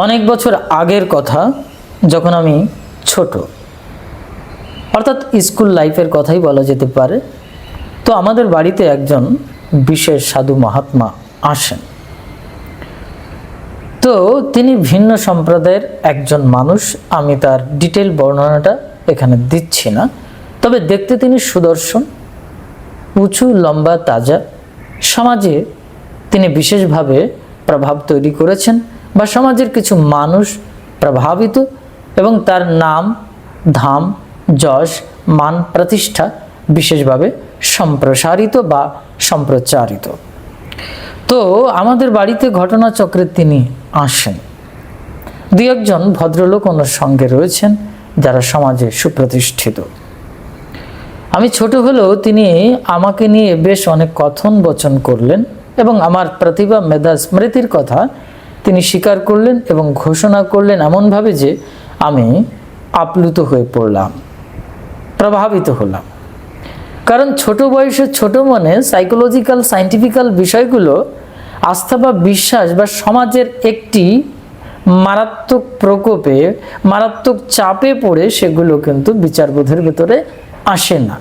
অনেক বছর আগের কথা যখন আমি ছোট, অর্থাৎ স্কুল লাইফের কথাই বলা যেতে পারে, তো আমাদের বাড়িতে একজন বিশেষ সাধু মহাত্মা আসেন। তো তিনি ভিন্ন সম্প্রদায়ের একজন মানুষ, আমি তার ডিটেল বর্ণনাটা এখানে দিচ্ছি না, তবে দেখতে তিনি সুদর্শন, উঁচু, লম্বা, তাজা, সমাজে তিনি বিশেষভাবে প্রভাব তৈরি করেছেন। বা সমাজের কিছু মানুষ প্রভাবিত এবং তার নাম, ধাম, যশ, মান প্রতিষ্ঠা বিশেষভাবে সম্প্রসারিত বা সম্প্রচারিত। তো আমাদের বাড়িতে ঘটনাচক্রে তিনি আসেন। দু একজন ভদ্রলোক ওনার সঙ্গে রয়েছেন, যারা সমাজে সুপ্রতিষ্ঠিত। আমি ছোট হলেও তিনি আমাকে নিয়ে বেশ অনেক কথন বচন করলেন এবং আমার প্রতিভা মেধা স্মৃতির কথা তিনি স্বীকার করলেন এবং ঘোষণা করলেন এমনভাবে যে আমি আপ্লুত হয়ে পড়লাম, প্রভাবিত হলাম। কারণ ছোট বয়সে ছোট মনে সাইকোলজিক্যাল সাইন্টিফিক্যাল বিষয়গুলো আস্থা বা বিশ্বাস বা সমাজের একটি মারাত্মক প্রকোপে, মারাত্মক চাপে পড়ে সেগুলো কিন্তু বিচারবোধের ভেতরে আসে না।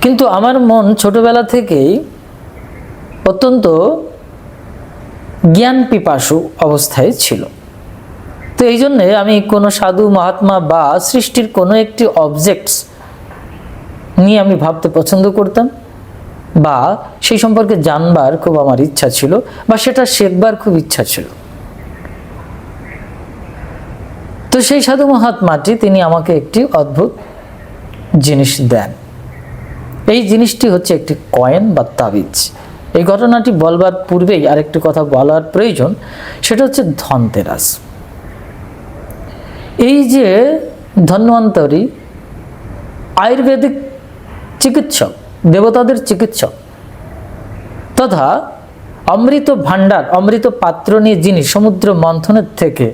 কিন্তু আমার মন ছোটবেলা থেকেই অত্যন্ত জ্ঞান পিপাসু অবস্থায় ছিল। তো এই জন্যে আমি কোনো সাধু, মহাত্মা বা সৃষ্টির কোনো একটি অবজেক্টস নিয়ে আমি ভাবতে পছন্দ করতাম বা সেই সম্পর্কে জানবার খুব আমার ইচ্ছা ছিল বা সেটা শেখবার খুব ইচ্ছা ছিল। তো সেই সাধু মহাত্মাটি তিনি আমাকে একটি অদ্ভুত জিনিস দেন। এই জিনিসটি হচ্ছে একটি কয়েন বা তাবিজ। এই ঘটনাটি বলবার পূর্বেই আরেকটি কথা বলার প্রয়োজন, সেটা হচ্ছে ধনতেরাস। এই যে ধন্বন্তরী আয়ুর্বেদিক চিকিৎসক, দেবতাদের চিকিৎসক, তথা অমৃত ভাণ্ডার, অমৃত পাত্র নিয়ে যিনি সমুদ্র মন্থনের থেকে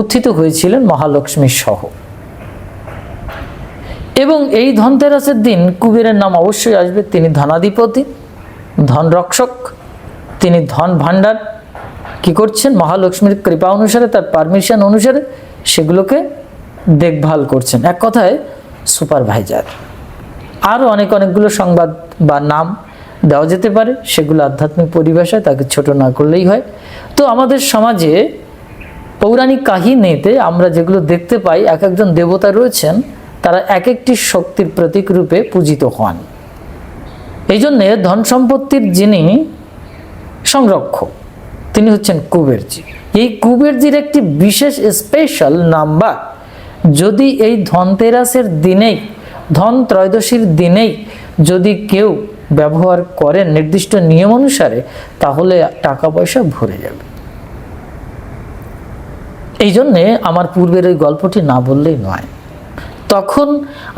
উত্থিত হয়েছিলেন মহালক্ষ্মী সহ। এবং এই ধনতেরাসের দিন কুবেরের নাম অবশ্যই আসবে, তিনি ধনাধিপতি। ধন রক্ষক তিনি ধন ভাণ্ডার কি করছেন? মহালক্ষ্মীর কৃপা অনুসারে, তার পারমিশন অনুসারে সেগুলোকে দেখভাল করছেন। এক কথায় সুপারভাইজার আরও অনেক অনেকগুলো সংবাদ বা নাম দেওয়া যেতে পারে, সেগুলো আধ্যাত্মিক পরিভাষায় তাকে ছোট না করলেই হয়। তো আমাদের সমাজে পৌরাণিক কাহিনীতে আমরা যেগুলো দেখতে পাই, এক একজন দেবতা রয়েছেন, তারা এক একটি শক্তির প্রতীক রূপে পূজিত হন। এই জন্যে ধন সম্পত্তির যিনি সংরক্ষক, তিনি হচ্ছেন কুবেরজি। এই কুবেরজির একটি বিশেষ স্পেশাল নাম্বার যদি এই ধনতেরাসের দিনেই ধন ত্রয়োদশীর দিনেই যদি কেউ ব্যবহার করেন নির্দিষ্ট নিয়ম অনুসারে, তাহলে টাকা পয়সা ভরে যাবে। এই জন্যে আমার পূর্বের ওই গল্পটি না বললেই নয়। তখন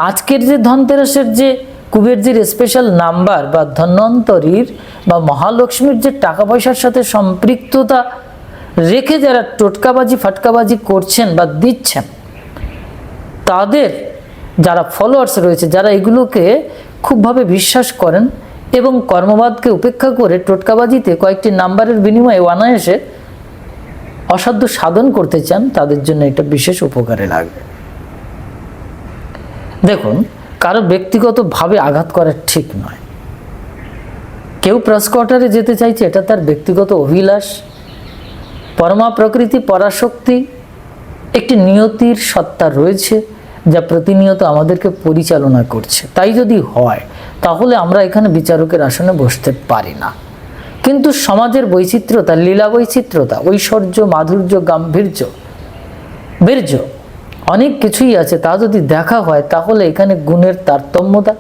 আজকের যে ধনতেরাসের যে কুবেরজির স্পেশাল নাম্বার বা ধন্বন্তরীর বা মহালক্ষ্মীর যে টাকা পয়সার সাথে সম্পৃক্ততা রেখে যারা টোটকাবাজি, ফাটকাবাজি করছেন বা দিচ্ছেন, তাদের যারা ফলোয়ার্স রয়েছে, যারা এগুলোকে খুবভাবে বিশ্বাস করেন এবং কর্মবাদকে উপেক্ষা করে টোটকাবাজিতে কয়েকটি নাম্বারের বিনিময়ে অনায়াসে অসাধ্য সাধন করতে চান, তাদের জন্য এটা বিশেষ উপকারে লাগবে। দেখুন কারও ব্যক্তিগতভাবে আঘাত করা ঠিক নয়। কেউ প্রেস কোয়ার্টারে যেতে চাইছে, এটা তার ব্যক্তিগত অভিলাষ। পরমা প্রকৃতি, পরাশক্তি, একটি নিয়তির সত্তা রয়েছে যা প্রতিনিয়ত আমাদেরকে পরিচালনা করছে। তাই যদি হয়, তাহলে আমরা এখানে বিচারকের আসনে বসতে পারি না। কিন্তু সমাজের বৈচিত্র্যতা, লীলা বৈচিত্র্যতা, ঐশ্বর্য, মাধুর্য, গাম্ভীর্য, বীর্য অনেক কিছুই আছে, তা যদি দেখা হয়, তাহলে এখানে গুণের তারতম্যতা,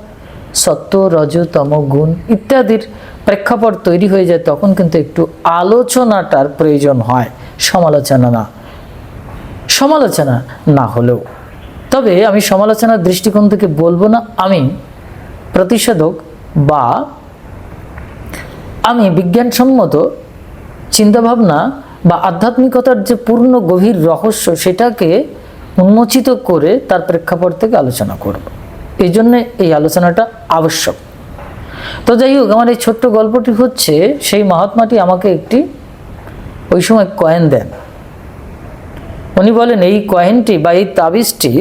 সত্য রজতম গুণ ইত্যাদির প্রেক্ষাপট তৈরি হয়ে যায়, তখন কিন্তু একটু আলোচনাটার প্রয়োজন হয়, সমালোচনা না সমালোচনা না হলেও। তবে আমি সমালোচনার দৃষ্টিকোণ থেকে বলব না, আমি প্রতিষেধক বা আমি বিজ্ঞানসম্মত চিন্তাভাবনা বা আধ্যাত্মিকতার যে পূর্ণ গভীর রহস্য, সেটাকে উন্মোচিত করে তার প্রেক্ষাপট থেকে আলোচনা করব। এই জন্যে এই আলোচনাটা আবশ্যক। তো যাই হোক, আমার এই ছোট্ট গল্পটি হচ্ছে, সেই মহাত্মাটি আমাকে একটি ওই সময় কয়েন দেন। উনি বলেন, এই কয়েনটি বা এই তাবিজটি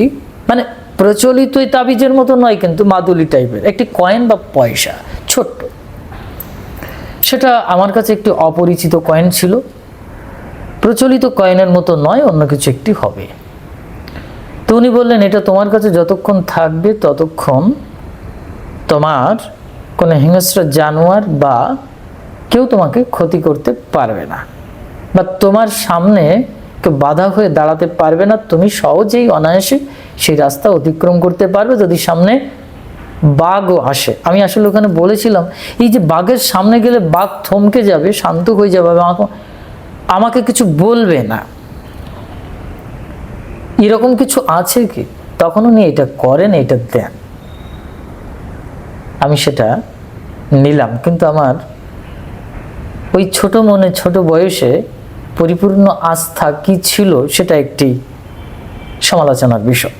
মানে প্রচলিত এই তাবিজের মতো নয়, কিন্তু মাদুলি টাইপের, একটি কয়েন বা পয়সা, ছোট্ট। সেটা আমার কাছে একটি অপরিচিত কয়েন ছিল। প্রচলিত কয়েনের মতো নয়, অন্য কিছু একটি হবে। তো উনি বললেন, এটা তোমার কাছে যতক্ষণ থাকবে ততক্ষণ তোমার কোনো হিংস্র জানোয়ার বা কেউ তোমাকে ক্ষতি করতে পারবে না বা তোমার সামনে কেউ বাধা হয়ে দাঁড়াতে পারবে না। তুমি সহজেই অনায়াসে সেই রাস্তা অতিক্রম করতে পারবে যদি সামনে বাঘও আসে। আমি আসলে ওখানে বলেছিলাম, এই যে বাঘের সামনে গেলে বাঘ থমকে যাবে, শান্ত হয়ে যাবে আমাকে কিছু বলবে না। এরকম কিছু আছে কি? তখন উনি এটা করেন, এটা দেন। আমি সেটা নিলাম, কিন্তু আমার ওই ছোট মনে, ছোট বয়সে পরিপূর্ণ আস্থা কি ছিল সেটা একটি সমালোচনার বিষয়।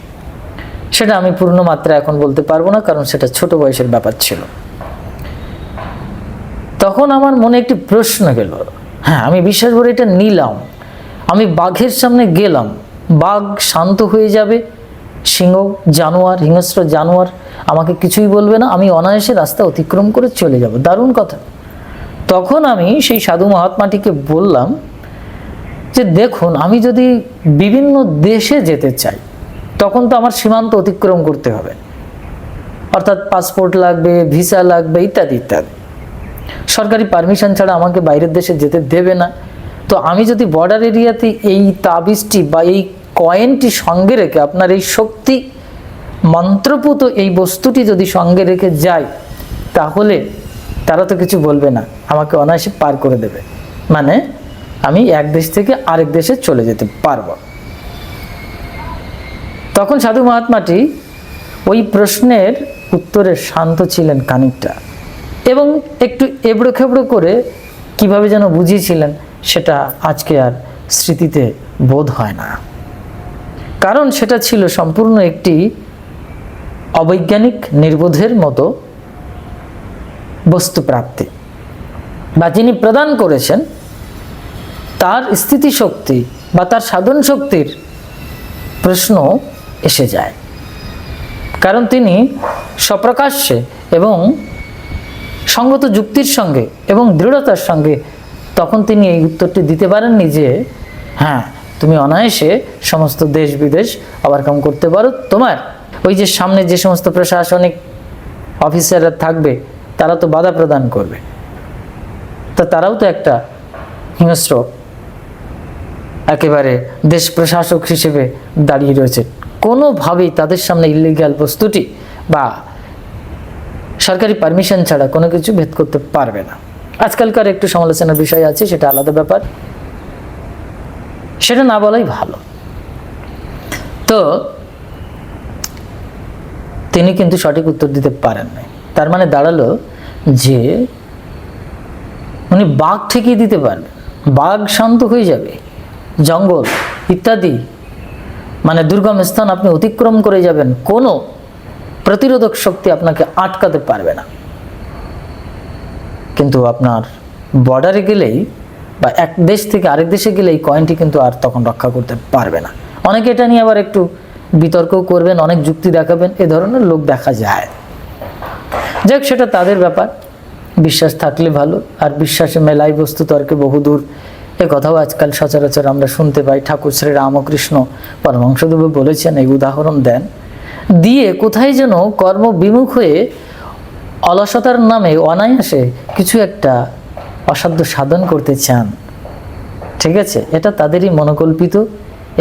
সেটা আমি পূর্ণ মাত্রা এখন বলতে পারব না, কারণ সেটা ছোট বয়সের ব্যাপার ছিল। তখন আমার মনে একটি প্রশ্ন গেল হ্যাঁ আমি বিশ্বাস করে এটা নিলাম। আমি বাঘের সামনে গেলাম। বাঘ শান্ত হয়ে যাবে, সিংহ জানোয়ার, হিংস্র জানোয়ার আমাকে কিছুই বলবে না, আমি অনায়াসে রাস্তা অতিক্রম করে চলে যাব। দারুণ কথা। তখন আমি সেই সাধু মহাত্মাটিকে বললাম যে, দেখুন, আমি যদি বিভিন্ন দেশে যেতে চাই, তখন তো আমার সীমান্ত অতিক্রম করতে হবে। অর্থাৎ পাসপোর্ট লাগবে, ভিসা লাগবে, ইত্যাদি ইত্যাদি। সরকারি পারমিশন ছাড়া আমাকে বাইরের দেশে যেতে দেবে না। তো আমি যদি বর্ডার এরিয়াতে এই তাবিজটি বা এই কয়েনটি সঙ্গে রেখে, আপনার এই শক্তি মন্ত্রপুত এই বস্তুটি যদি সঙ্গে রেখে যায়, তাহলে তারা তো কিছু বলবে না। আমাকে অনায়াসে পার করে দেবে। মানে আমি এক দেশ থেকে আরেক দেশে চলে যেতে পারব। তখন সাধু মহাত্মাটি ওই প্রশ্নের উত্তরে শান্ত ছিলেন খানিকটা এবং একটু এবড়ো খেবড়ো করে কীভাবে যেন বুঝিয়েছিলেন, সেটা আজকে আর স্মৃতিতে বোধ হয় না। কারণ সেটা ছিল সম্পূর্ণ একটি অবৈজ্ঞানিক নির্বোধের মতো বস্তুপ্রাপ্তি। বা যিনি প্রদান করেছেন, তার স্থিতিশক্তি বা তার সাধন শক্তির প্রশ্ন এসে যায়। কারণ তিনি স্বপ্রকাশ্যে এবং সঙ্গত যুক্তির সঙ্গে এবং দৃঢ়তার সঙ্গে তখন তিনি এই উত্তরটি দিতে পারেননি যে হ্যাঁ তুমি অনায়াসে সমস্ত দেশ বিদেশ ওভারকাম করতে পারো। তোমার ওই যে সামনে যে সমস্ত প্রশাসনিক অফিসাররা থাকবে, তারা তো বাধা প্রদান করবে। তা তারাও তো একটা হিংস্র, একেবারে দেশ প্রশাসক হিসেবে দাঁড়িয়ে রয়েছে। কোনোভাবেই তাদের সামনে ইলিগাল বস্তুটি বা সরকারি পারমিশন ছাড়া কোনো কিছু ভেদ করতে পারবে না। আজকালকার একটু সমালোচনার বিষয় আছে, সেটা আলাদা ব্যাপার। সেটা না বলাই ভালো। তো তিনি কিন্তু সঠিক উত্তর দিতে পারেন নাই। তার মানে দাঁড়াল যে উনি বাঘ ঠিকই দিতে পারবেন। বাঘ শান্ত হয়ে যাবে। জঙ্গল ইত্যাদি মানে দুর্গম স্থান আপনি অতিক্রম করে যাবেন, কোনো প্রতিরোধক শক্তি আপনাকে আটকাতে পারবে না। কিন্তু আপনার বর্ডারে গেলেই বা এক দেশ থেকে আরেক দেশে গেলে এই কয়েনটি কিন্তু আর তখন রক্ষা করতে পারবে না। অনেকে এটা নিয়ে আবার একটু বিতর্কও করবেন, অনেক যুক্তি দেখাবেন, এ ধরনের লোক দেখা যায়। যাক, সেটা তাদের ব্যাপার। বিশ্বাস থাকলে ভালো, আর বিশ্বাসে মেলাই বস্তু তর্কে বহুদূর এ কথাও আজকাল সচরাচর আমরা শুনতে পাই। ঠাকুর শ্রী রামকৃষ্ণ পরমাংশদেব বলেছেন, এই উদাহরণ দেন। দিয়ে কোথায় যেন কর্ম বিমুখ হয়ে অলসতার নামে অনায়াসে কিছু একটা অসাধ্য সাধন করতে চান, ঠিক আছে? এটা তাদেরই মনোকল্পিত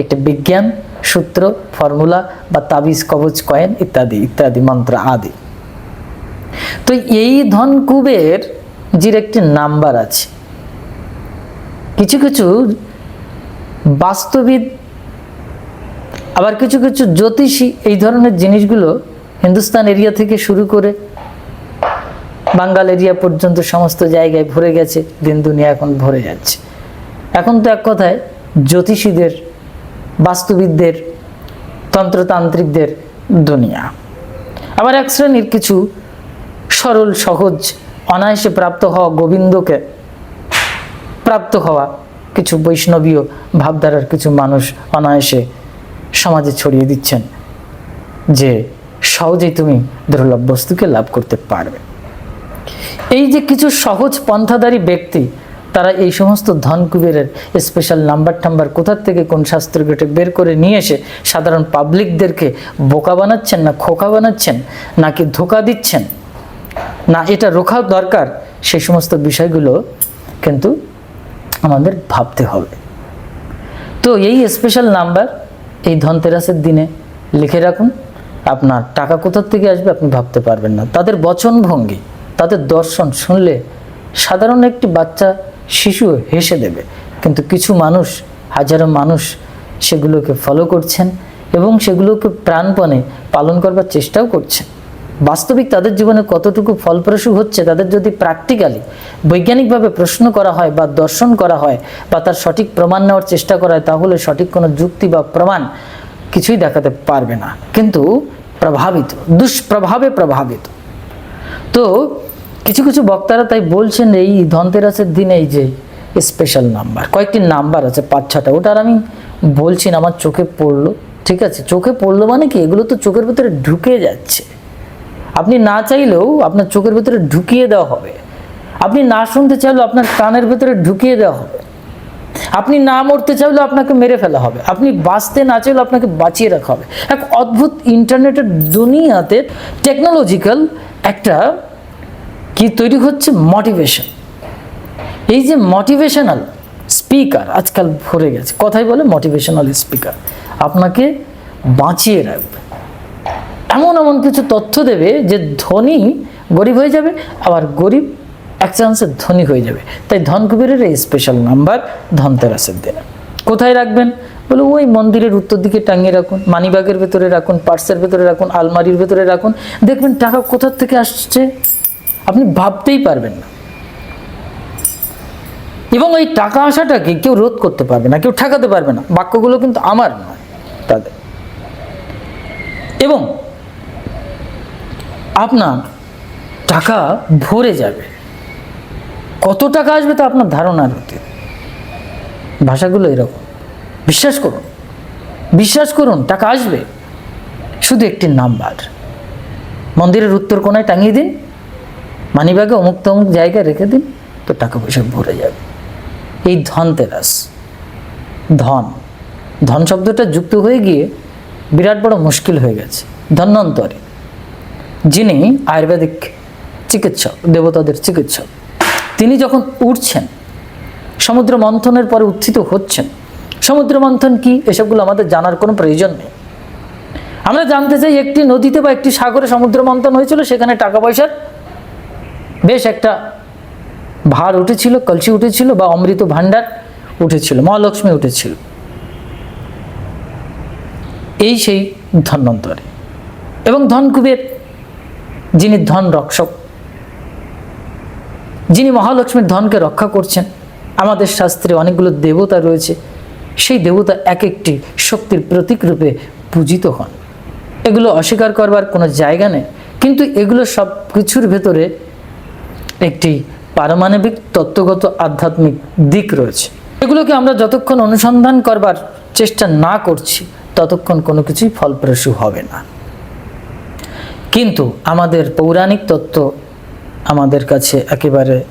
একটা বিজ্ঞান, সূত্র, ফর্মুলা বা তাবিজ কবচ কয়েন ইত্যাদি ইত্যাদি, মন্ত্র আদি। তো এই ধনকুবের জির একটি নাম্বার আছে। কিছু কিছু বাস্তবিদ, আবার কিছু কিছু জ্যোতিষী এই ধরনের জিনিসগুলো হিন্দুস্তান এরিয়া থেকে শুরু করে বাঙ্গাল এরিয়া পর্যন্ত সমস্ত জায়গায় ভরে গেছে, দিন দুনিয়া এখন ভরে যাচ্ছে। এখন তো এক কথায় জ্যোতিষীদের, বাস্তুবিদদের, তন্ত্রতান্ত্রিকদের দুনিয়া। আবার এক শ্রেণির কিছু সরল, সহজ, অনায়াসে প্রাপ্ত হওয়া গোবিন্দকে, প্রাপ্ত হওয়া কিছু বৈষ্ণবীয় ভাবধারার কিছু মানুষ অনায়াসে সমাজে ছড়িয়ে দিচ্ছেন যে সহজেই তুমি দুর্লভ বস্তুকে লাভ করতে পারবে। এই যে কিছু সহজ পন্থাধারী ব্যক্তি, তারা এই সমস্ত ধন কুবেরের স্পেশাল নাম্বার টাম্বার কোথার থেকে কোন শাস্ত্র গেটে বের করে নিয়ে এসে সাধারণ পাবলিকদেরকে বোকা বানাচ্ছেন না খোকা বানাচ্ছেন, নাকি ধোকা দিচ্ছেন? না, এটা রোখা দরকার সেই সমস্ত বিষয়গুলো কিন্তু আমাদের ভাবতে হবে। তো এই স্পেশাল নাম্বার এই ধনতেরাসের দিনে লিখে রাখুন, আপনার টাকা কোথার থেকে আসবে আপনি ভাবতে পারবেন না। তাদের বচনভঙ্গি। তাদের দর্শন শুনলে সাধারণ একটি বাচ্চা শিশু হেসে দেবে। কিন্তু কিছু মানুষ, হাজারো মানুষ সেগুলোকে ফলো করছেন এবং সেগুলোকে প্রাণপণে পালন করবার চেষ্টাও করছেন। বাস্তবিক তাদের জীবনে কতটুকু ফলপ্রসূ হচ্ছে তাদের যদি প্র্যাকটিক্যালি বৈজ্ঞানিকভাবে প্রশ্ন করা হয় বা দর্শন করা হয় বা তার সঠিক প্রমাণ নেওয়ার চেষ্টা করা হয়, তাহলে সঠিক কোনো যুক্তি বা প্রমাণ কিছুই দেখাতে পারবে না। কিন্তু প্রভাবিত, দুষ্প্রভাবে প্রভাবিত। তো কিছু কিছু বক্তারা তাই বলছেন এই ধনতেরাসের দিনে এই যে স্পেশাল নাম্বার কয়েকটি নাম্বার আছে, পাঁচ ছটা ওটার আমি বলছি না, আমার চোখে পড়ল, ঠিক আছে? চোখে পড়ল মানে কি? এগুলো তো চোখের ভিতরে ঢুকে যাচ্ছে। আপনি না চাইলেও আপনার চোখের ভিতরে ঢুকিয়ে দেওয়া হবে। আপনি না শুনতে চাইলেও আপনার কানের ভিতরে ঢুকিয়ে দেওয়া হবে। আপনি না মরতে চাইলেও আপনাকে মেরে ফেলা হবে। আপনি বাঁচতে না চাইলেও আপনাকে বাঁচিয়ে রাখা হবে। এক অদ্ভুত ইন্টারনেটের দুনিয়াতে টেকনোলজিক্যাল একটা কি তৈরি হচ্ছে? মোটিভেশন এই যে মোটিভেশনাল স্পিকার আজকাল ভরে গেছে। কথাই বলে মোটিভেশনাল স্পিকার আপনাকে বাঁচিয়ে রাখবে। এমন এমন কিছু তথ্য দেবে যে ধনী গরিব হয়ে যাবে, আবার গরিব এক চান্সে ধনী হয়ে যাবে। তাই ধনকুবেরের এই স্পেশাল নাম্বার ধনতেরাসের দিনে। কোথায় রাখবেন? বলে ওই মন্দিরের উত্তর দিকে টাঙিয়ে রাখুন, মানিব্যাগের ভেতরে রাখুন পার্সের ভেতরে রাখুন, আলমারির ভেতরে রাখুন। দেখবেন টাকা কোথার থেকে আসছে? আপনি ভাবতেই পারবেন না। এবং ওই টাকা আসাটাকে কেউ রোধ করতে পারবে না, কেউ ঠেকাতে পারবে না। বাক্যগুলো কিন্তু আমার নয়, তাদের। এবং আপনার টাকা ভরে যাবে। কত টাকা আসবে তা আপনার ধারণার অতীত ভাষাগুলো এরকম। বিশ্বাস করুন বিশ্বাস করুন, টাকা আসবে। শুধু একটি নাম্বার। মন্দিরের উত্তর কোনায় টাঙিয়ে দিন। মানিব্যাগে অমুক তমুক জায়গায় রেখে দিন, তো টাকা পয়সা ভরে যাবে। এই ধনতেরাস, ধন ধন শব্দটা যুক্ত হয়ে গিয়ে বিরাট বড় মুশকিল হয়ে গেছে। ধন্বন্তরে, যিনি আয়ুর্বেদিক চিকিৎসক, দেবতাদের চিকিৎসক, তিনি যখন উঠছেন, সমুদ্র মন্থনের পরে উত্থিত হচ্ছেন, সমুদ্র মন্থন কি, এসবগুলো আমাদের জানার কোনো প্রয়োজন নেই। আমরা জানতে চাই একটি নদীতে বা একটি সাগরে সমুদ্র মন্থন হয়েছিল, সেখানে টাকা পয়সার বেশ একটা ভার উঠেছিল, কলসি উঠেছিল বা অমৃত ভাণ্ডার উঠেছিল, মহালক্ষ্মী উঠেছিল। এই সেই ধন্বন্তরে। এবং ধনকুবের যিনি ধন রক্ষক, যিনি মহালক্ষ্মীর ধনকে রক্ষা করছেন, আমাদের শাস্ত্রে অনেকগুলো দেবতা রয়েছে, সেই দেবতা এক একটি শক্তির প্রতীক রূপে পূজিত হন। এগুলো অস্বীকার করবার কোনো জায়গা নেই, কিন্তু এগুলো সব কিছুর ভেতরে একটি পারমাণবিক তত্ত্বগত আধ্যাত্মিক দিক রয়েছে। এগুলোকে আমরা যতক্ষণ অনুসন্ধান করবার চেষ্টা না করছি, ততক্ষণ কোনো কিছুই ফলপ্রসূ হবে না। কিন্তু আমাদের পৌরাণিক তত্ত্ব আমাদের কাছে একেবারে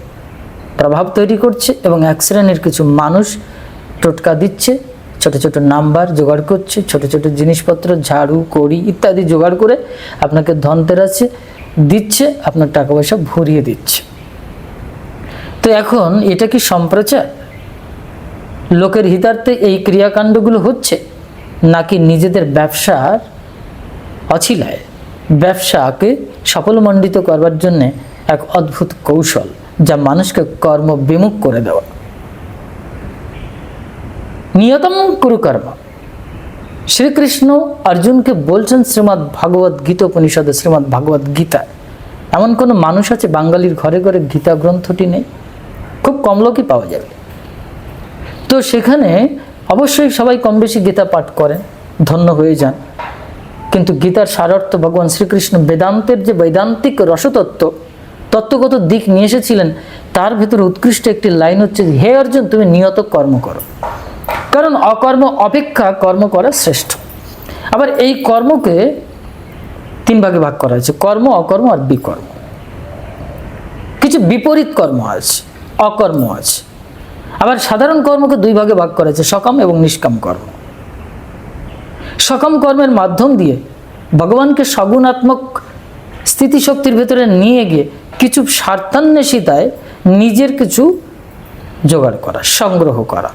প্রভাব তৈরি করছে এবং এক শ্রেণির কিছু মানুষ টোটকা দিচ্ছে, ছোট ছোট নাম্বার জোগাড় করছে, ছোট ছোট জিনিসপত্র, ঝাড়ু, কড়ি ইত্যাদি জোগাড় করে আপনাকে ধনতেরাসে দিচ্ছে, আপনার টাকা পয়সা ভরিয়ে দিচ্ছে। তো এখন এটা কি সম্প্রচার? লোকের হিতার্থে এই ক্রিয়াকাণ্ডগুলো হচ্ছে নাকি নিজেদের ব্যবসার অছিলায়? ব্যবসাকে সফলমণ্ডিত করবার জন্যে এক অদ্ভুত কৌশল যা মানুষকে কর্ম বিমুখ করে দেওয়া। নিয়তম কুরু কর্ম শ্রীকৃষ্ণ অর্জুনকে বলছেন শ্রীমৎ ভাগবত গীতা উপনিষদে শ্রীমৎ ভাগবত গীতা এমন কোনো মানুষ আছে বাঙালির ঘরে ঘরে গীতা গ্রন্থটি নেই? খুব কম লোকই পাওয়া যাবে। তো সেখানে অবশ্যই সবাই কম বেশি গীতা পাঠ করেন, ধন্য হয়ে যান। কিন্তু গীতার সারার্থ ভগবান শ্রীকৃষ্ণ বেদান্তের যে বৈদান্তিক রসতত্ত্ব, তত্ত্বগত দিক নিয়ে এসেছিলেন, তার ভিতরে উৎকৃষ্ট একটি লাইন হচ্ছে, হে অর্জুন, তুমি নিয়ত কর্ম করো। কারণ অকর্ম অপেক্ষা কর্ম করা শ্রেষ্ঠ। আবার এই কর্মকে তিন ভাগে ভাগ করা হয়েছে, কর্ম, অকর্ম আর বিকর্ম। কিছু বিপরীত কর্ম আছে। অকর্ম আছে। আবার সাধারণ কর্মকে দুই ভাগে ভাগ করা হয়েছে, সকাম এবং নিষ্কাম কর্ম। সকাম কর্মের মাধ্যম দিয়ে ভগবানকে সগুণাত্মক স্থিতিশক্তির ভেতরে নিয়ে গিয়ে কিছু স্বার্থান্বেষিতায় নিজের কিছু জোগাড় করা, সংগ্রহ করা।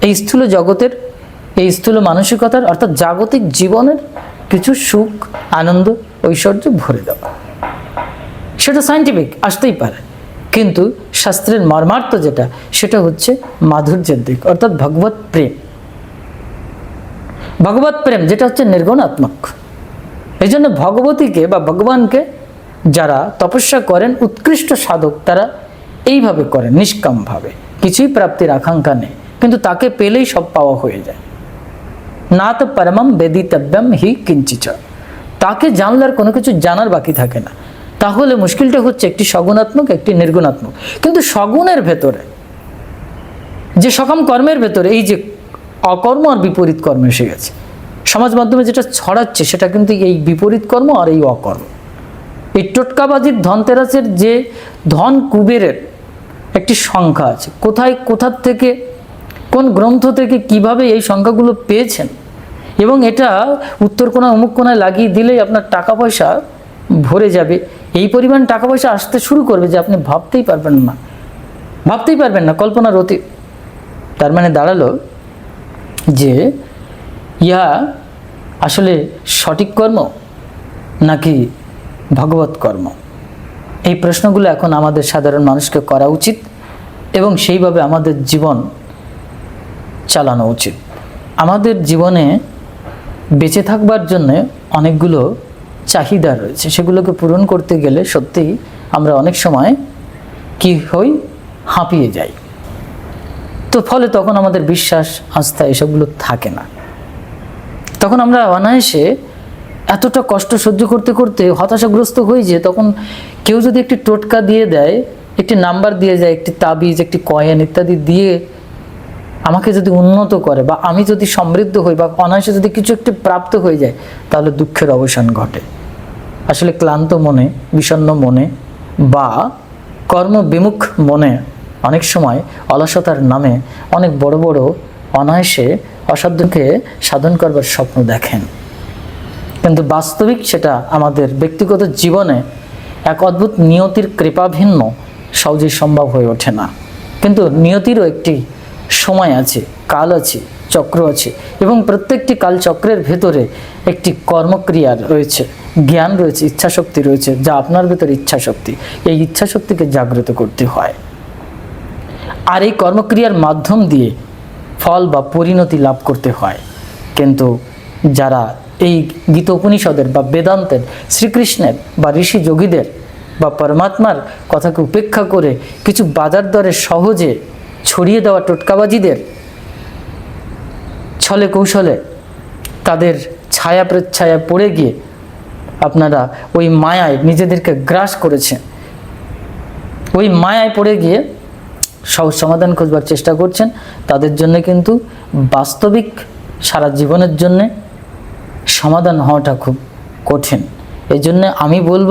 এই স্থূল জগতের, এই স্থূল মানসিকতার অর্থাৎ জাগতিক জীবনের কিছু সুখ, আনন্দ, ঐশ্বর্য ভরে দেওয়া। সেটা সাইন্টিফিক আসতেই পারে। কিন্তু শাস্ত্রের মর্মার্থ যেটা, সেটা হচ্ছে মাধুর্যের দিক, অর্থাৎ ভগবত প্রেম। ভগবত প্রেম, যেটা হচ্ছে নির্গুণাত্মক। এই জন্য ভগবতীকে বা ভগবানকে যারা তপস্যা করেন, উৎকৃষ্ট সাধক, তারা এইভাবে করেন, নিষ্কামভাবে। কিছুই প্রাপ্তির আকাঙ্ক্ষা নেই, কিন্তু তাকে পেলেই সব পাওয়া হয়ে যায়। না তো পরমম বেদিতব্যম হি কিঞ্চিচ তাকে জানলার কোনো কিছু জানার বাকি থাকে না। তাহলে মুশকিলটা হচ্ছে একটি সগুণাত্মক, একটি নির্গুণাত্মক। কিন্তু সগুণের ভেতরে, যে সকাম কর্মের ভেতরে, এই যে অকর্ম আর বিপরীত কর্ম এসে গেছে। সমাজ মাধ্যমে যেটা ছড়াচ্ছে, সেটা কিন্তু এই বিপরীত কর্ম আর এই অকর্ম। এই টোটকাবাজির ধনতেরাসের যে ধন কুবেরের একটি সংখ্যা আছে, কোথায়, কোথার থেকে, কোন গ্রন্থ থেকে কীভাবে এই সংখ্যাগুলো পেয়েছেন? এবং এটা উত্তর কোণা অমুক কোণায় লাগিয়ে দিলেই আপনার টাকা পয়সা ভরে যাবে। এই পরিমাণ টাকা পয়সা আসতে শুরু করবে যে আপনি ভাবতেই পারবেন না। ভাবতেই পারবেন না, কল্পনার অতীত তার মানে দাঁড়াল যে, ইহা আসলে সঠিক কর্ম নাকি ভগবত কর্ম? এই প্রশ্নগুলো এখন আমাদের সাধারণ মানুষকে করা উচিত এবং সেইভাবে আমাদের জীবন চালানো উচিত। আমাদের জীবনে বেঁচে থাকবার জন্য অনেকগুলো চাহিদা রয়েছে, সেগুলোকে পূরণ করতে গেলে সত্যিই আমরা অনেক সময় কি হই? হাঁপিয়ে যাই। তো ফলে তখন আমাদের বিশ্বাস, আস্থা এসবগুলো থাকে না। তখন আমরা অনায়াসে এতটা কষ্ট সহ্য করতে করতে হতাশাগ্রস্ত হয়ে যে তখন কেউ যদি একটি টোটকা দিয়ে দেয়, একটি নাম্বার দিয়ে যায়, একটি তাবিজ, একটি কয়েন ইত্যাদি দিয়ে আমাকে যদি উন্নত করে বা আমি যদি সমৃদ্ধ হই বা অনায়াসে যদি কিছু একটি প্রাপ্ত হয়ে যায়, তাহলে দুঃখের অবসান ঘটে। আসলে ক্লান্ত মনে, বিষণ্ণ মনে বা কর্মবিমুখ মনে অনেক সময় অলসতার নামে অনেক বড় বড় অনায়াসে অসাধ্যকে সাধন করবার স্বপ্ন দেখেন। কিন্তু বাস্তবিক সেটা আমাদের ব্যক্তিগত জীবনে এক অদ্ভুত নিয়তির কৃপাভিন্ন সহজেই সম্ভব হয়ে ওঠে না। কিন্তু নিয়তিরও একটি সময় আছে, কাল আছে। চক্র আছে এবং প্রত্যেকটি কালচক্রের ভেতরে একটি কর্মক্রিয়া রয়েছে, জ্ঞান রয়েছে, ইচ্ছাশক্তি রয়েছে, যা আপনার ভেতরে ইচ্ছাশক্তি। এই ইচ্ছাশক্তিকে জাগ্রত করতে হয়। আর এই কর্মক্রিয়ার মাধ্যম দিয়ে ফল বা পরিণতি লাভ করতে হয়। কিন্তু যারা এই গীত উপনিষদের বা বেদান্তের, শ্রীকৃষ্ণের বা ঋষি যোগীদের বা পরমাত্মার কথাকে উপেক্ষা করে কিছু বাজার দরে সহজে ছড়িয়ে দেওয়া টোটকাবাজিদের ছলে কৌশলে তাদের ছায়া প্রচ্ছায়া পড়ে গিয়ে আপনারা ওই মায়ায় নিজেদেরকে গ্রাস করেছেন। ওই মায়ায় পড়ে গিয়ে সহজ সমাধান খুঁজবার চেষ্টা করছেন। তাদের জন্য কিন্তু বাস্তবিক সারা জীবনের জন্যে সমাধান হওয়াটা খুব কঠিন। এই জন্য আমি বলব,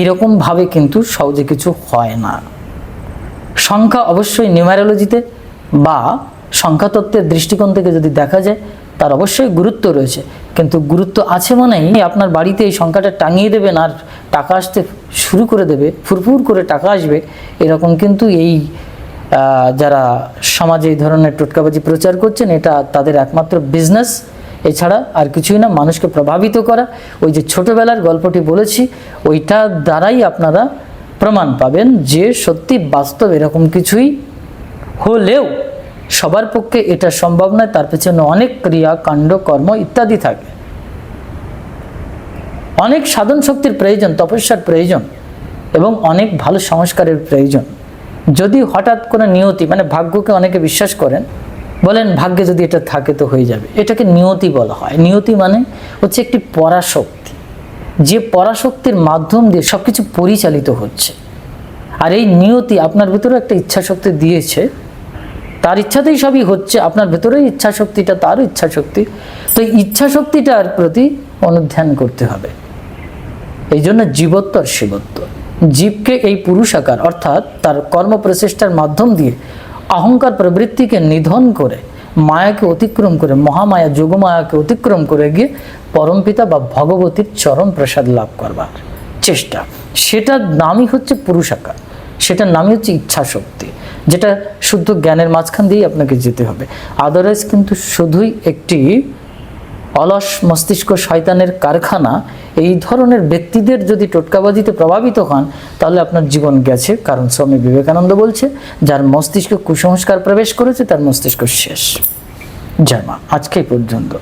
এরকমভাবে কিন্তু সহজে কিছু হয় না। সংখ্যা অবশ্যই নিউমারোলজিতে বা সংখ্যাতত্ত্বের দৃষ্টিকোণ থেকে যদি দেখা যায়, তার অবশ্যই গুরুত্ব রয়েছে। কিন্তু গুরুত্ব আছে মানেই আপনার বাড়িতে এই সংখ্যাটা টাঙিয়ে দেবেন আর টাকা আসতে শুরু করে দেবে, ফুরফুর করে টাকা আসবে, এরকম কিন্তু এই যারা সমাজে এই ধরনের টোটকাবাজি প্রচার করছেন, এটা তাদের একমাত্র বিজনেস এছাড়া আর কিছুই না, মানুষকে প্রভাবিত করা। ওই যে ছোটবেলার গল্পটি বলেছি, ওইটা দ্বারাই আপনারা প্রমাণ পাবেন যে সত্যি বাস্তব এরকম কিছুই হলেও সবার পক্ষে এটা সম্ভব নয়, তার পেছনে অনেক ক্রিয়া, কাণ্ড, কর্ম ইত্যাদি থাকে। অনেক সাধন শক্তির প্রয়োজন, তপস্যার প্রয়োজন এবং অনেক ভালো সংস্কারের প্রয়োজন। যদি হঠাৎ কোনো নিয়তি মানে ভাগ্যকে অনেকে বিশ্বাস করেন, বলেন ভাগ্যে যদি এটা থাকে তো হয়ে যাবে। এটাকে নিয়তি বলা হয়। নিয়তি মানে হচ্ছে একটি পরাশক্তি। যে পরাশক্তির মাধ্যম দিয়ে সব কিছু পরিচালিত হচ্ছে। আর এই নিয়তি আপনার ভিতরে একটা ইচ্ছা শক্তি দিয়েছে তার ইচ্ছাতেই সবই হচ্ছে, আপনার ভেতরে ইচ্ছা শক্তিটা তার ইচ্ছা শক্তি তো ইচ্ছা শক্তিটার প্রতি অনুধ্যান করতে হবে। এই জন্য জীবত্ব আর শিবত্ব জীবকে এই পুরুষাকার অর্থাৎ তার কর্ম প্রচেষ্টার মাধ্যম দিয়ে অহংকার প্রবৃত্তিকে নিধন করে, মায়াকে অতিক্রম করে, মহামায়া, যোগমায়াকে অতিক্রম করে গিয়ে পরমপিতা বা ভগবতীর চরম প্রসাদ লাভ করবার চেষ্টা। সেটার নামই হচ্ছে পুরুষাকার সেটার নামই হচ্ছে ইচ্ছা শক্তি যেটা শুদ্ধ জ্ঞানের মাঝখান দিয়েই আপনাকে যেতে হবে। আদারওয়াইজ কিন্তু শুধুই একটি অলস মস্তিষ্ক শয়তানের কারখানা, এই ধরনের ব্যক্তিদের যদি টোটকাবাজিতে প্রভাবিত হন, তাহলে আপনার জীবন গেছে, কারণ স্বামী বিবেকানন্দ বলছে, যার মস্তিষ্ক কুসংস্কার প্রবেশ করেছে, তার মস্তিষ্ক শেষ। জয় মা আজকে পর্যন্ত।